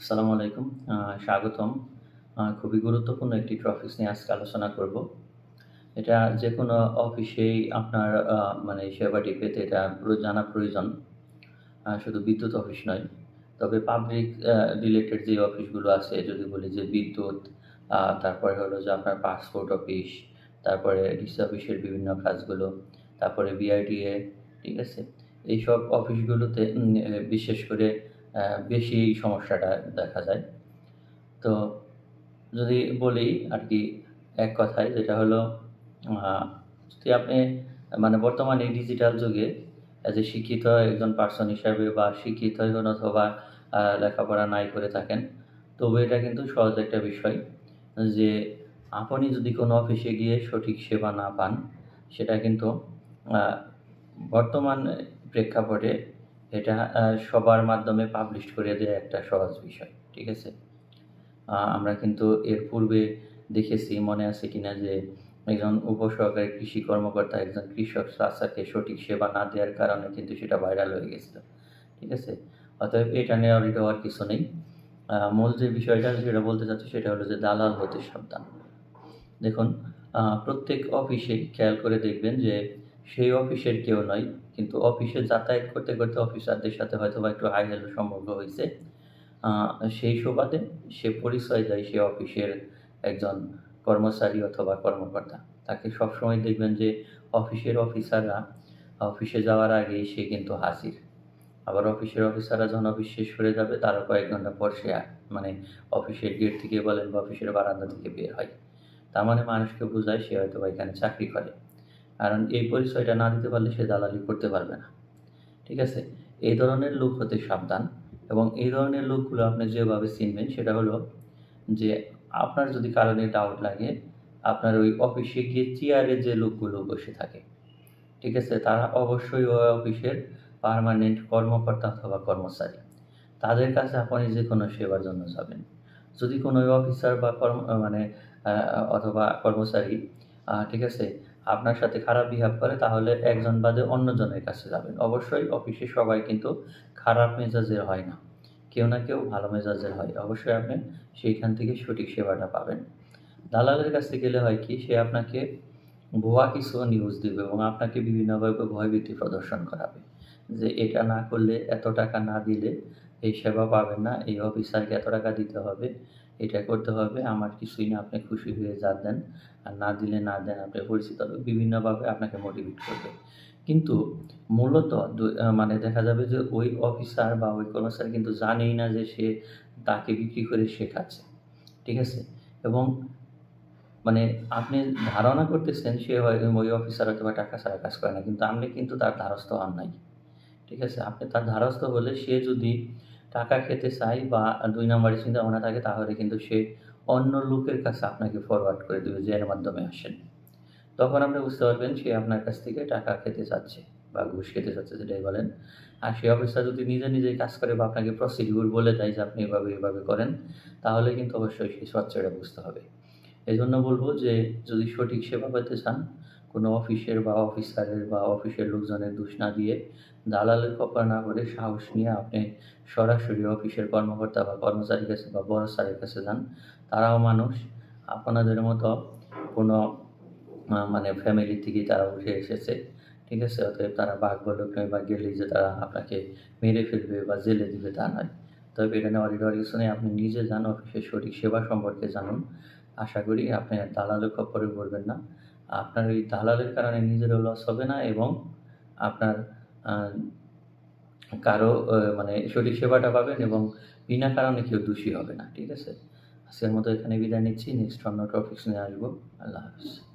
আসসালামু আলাইকুম। স্বাগতম। খুবই গুরুত্বপূর্ণ একটি টপিকস নিয়ে আজকে আলোচনা করব। এটা যে কোনো অফিসেই আপনার মানে সেবাটি পেতে এটা জানা প্রয়োজন। শুধু বিদ্যুৎ অফিস নয়। তবে পাবলিক রিলেটেড যে অফিসগুলো আছে যদি বলি যে বিদ্যুৎ, তারপরে হলো যে আপনার পাসপোর্ট অফিস, তারপরে ডিসি অফিসের বিভিন্ন কাজগুলো, তারপরে বিআরটিএ, ঠিক আছে? এইসব অফিসগুলোতে বিশেষ করে বেশি এই সমস্যাটা দেখা যায়। তো যদি বলি আর কি এক কথায় যেটা হলো যদি আপনি মানে বর্তমানে ডিজিটাল যুগে অ্যাজ এ শিক্ষিত একজন পারসন হিসাবে বা শিক্ষিত হন অথবা লেখাপড়া নাই করে থাকেন, তবু এটা কিন্তু সহজ একটা বিষয় যে আপনি যদি কোনো অফিসে গিয়ে সঠিক সেবা না পান, সেটা কিন্তু বর্তমান প্রেক্ষাপটে এটা সবার মাধ্যমে পাবলিশ করে দেয়া একটা সহজ বিষয়। ঠিক আছে? আমরা কিন্তু এর পূর্বে দেখেছি, মনে আছে কিনা যে একজন উপসহকারী কৃষি কর্মকর্তা, একজন কৃষক চাচাকে সঠিক সেবা না দেওয়ার কারণে কিন্তু সেটা ভাইরাল হয়ে গেছিল। ঠিক আছে? অতএব এটা নিয়ে ওরিড হওয়ার কিছু নেই। মূল যে বিষয়টা যেটা বলতে চাচ্ছি সেটা হলো যে দালাল হতে সাবধান। দেখুন প্রত্যেক অফিসে খেয়াল করে দেখবেন যে সেই অফিসের কেউ নয়। কিন্তু অফিসে যাতায়াত করতে, করতে অফিসারদের সাথে হয়তোবা একটু হাই হ্যালো সম্পর্ক হয়েছে সেই সুবাদে সে পরিচয় দেয় সে অফিসের একজন কর্মচারী অথবা কর্মকর্তা। তাকে সবসময় দেখবেন যে অফিসের অফিসাররা অফিসে যাওয়ার আগেই সে কিন্তু হাজির। আবার অফিসের অফিসাররা যখন অফিস শেষ করে যাবে তারও কয়েক ঘণ্টা পর সে মানে অফিসের গেট থেকে বলেন বা অফিসের বারান্দা থেকে বের হয়। তার মানে মানুষকে বোঝায় সে হয়তোবা এখানে চাকরি করে। কারণ এই পরিচয়টা না দিতে পারলে সে দালালি করতে পারবে না। ঠিক আছে? এই ধরনের লোক হতে সাবধান এবং এই ধরনের লোকগুলো আপনি যেভাবে চিনবেন সেটা হলো যে আপনার যদি কারণে ডাউট লাগে, আপনার ওই অফিসে গিয়ে চেয়ারে যে লোকগুলো বসে থাকে, ঠিক আছে? তারা অবশ্যই ওই অফিসের পার্মানেন্ট কর্মকর্তা অথবা কর্মচারী। তাদের কাছে আপনি যে কোনো সেবার জন্য যাবেন। যদি কোনো অফিসার বা কর্ম মানে অথবা কর্মচারী ঠিক আছে? আপনার সাথে খারাপ বিহেভ করে তাহলে একজন বাদে অন্যজনের কাছে যাবেন। অবশ্যই অফিসে সবাই কিন্তু খারাপ মেজাজের হয় না। কেউ না কেউ ভালো মেজাজের হয়। অবশ্যই আপনি সেইখান থেকে সঠিক সেবাটা পাবেন। দালালের কাছে গেলে হয় কি সে আপনাকে ভুয়া কিছু নিউজ দিবে এবং আপনাকে বিভিন্নভাবে ভয়ভীতি প্রদর্শন করাবে। যে এটা না করলে, এত টাকা না দিলে এই সেবা পাবেন না, এই অফিসারকে এত টাকা দিতে হবে, এটা করতে হবে, আমার কিছুই না আপনি খুশি হয়ে যা দেন। আর না দিলে না দেন আপনি পরিচিত বিভিন্নভাবে আপনাকে মোটিভেট করবে। কিন্তু মূলত মানে দেখা যাবে যে ওই অফিসার বা ওই কর্মচারী কিন্তু জানেই না যে সে তাকে বিক্রি করে শেখাচ্ছে ঠিক আছে? এবং মানে আপনি ধারণা করতেছেন সে ওই অফিসার হয়তোবা টাকা ছাড়া কাজ করে না। কিন্তু আপনি কিন্তু তার ধারস্থ হন নাই। ঠিক আছে? আপনি তার ধারস্থ হলে সে যদি টাকা খেতে চাই বা দুই ২ নাম্বারি চিন্তাভাবনা থাকে তাহলে কিন্তু সে অন্য লোকের কাছে আপনাকে ফরওয়ার্ড করে দিবে যে এর মাধ্যমে আসেন। তখন আপনি বুঝতে পারবেন সে আপনার কাছ থেকে টাকা খেতে চাচ্ছে বা ঘুষ খেতে চাচ্ছে সেটাই বলেন। আর সেই অফিসার যদি নিজে, নিজেই কাজ করে বা আপনাকে প্রসিডিউর বলে দেয় যে আপনি এভাবে, এভাবে করেন, তাহলে কিন্তু অবশ্যই সেই স্বচ্ছটা বুঝতে হবে। এই জন্য বলব যে যদি সঠিক সেবা পেতে চান, কোনো অফিসের বা অফিসারের বা অফিসের লোকজনের দোষ না দিয়ে, দালালের খপ্পরে না করে সাহস নিয়ে আপনি সরাসরি অফিসের কর্মকর্তা বা কর্মচারীর কাছে বা বড় স্যারের কাছে যান। তারাও মানুষ। আপনাদের মতো কোনো মানে ফ্যামিলি থেকেই তারা উঠে এসেছে। ঠিক আছে? অতএব তারা বাঘ-ভাল্লুক নয় বা গেলেই যে তারা আপনাকে মেরে ফেলবে বা জেলে দিবে তা নয়। তবে এটা নিয়ে ওরিড হওয়ার আপনি নিজে যান অফিসের সঠিক সেবা সম্পর্কে জানুন। আশা করি আপনি দালালের খপ্পরে পড়বেন না। আপনার ওই দালালের কারণে নিজেরও লস হবে না এবং আপনার কারও মানে সঠিক সেবাটা পাবেন এবং বিনা কারণে কেউ দোষী হবে না। ঠিক আছে? আজকের মতো এখানে বিদায় নিচ্ছি। নেক্সট অন্য টপিক্স নিয়ে আসব। আল্লাহ হাফেজ।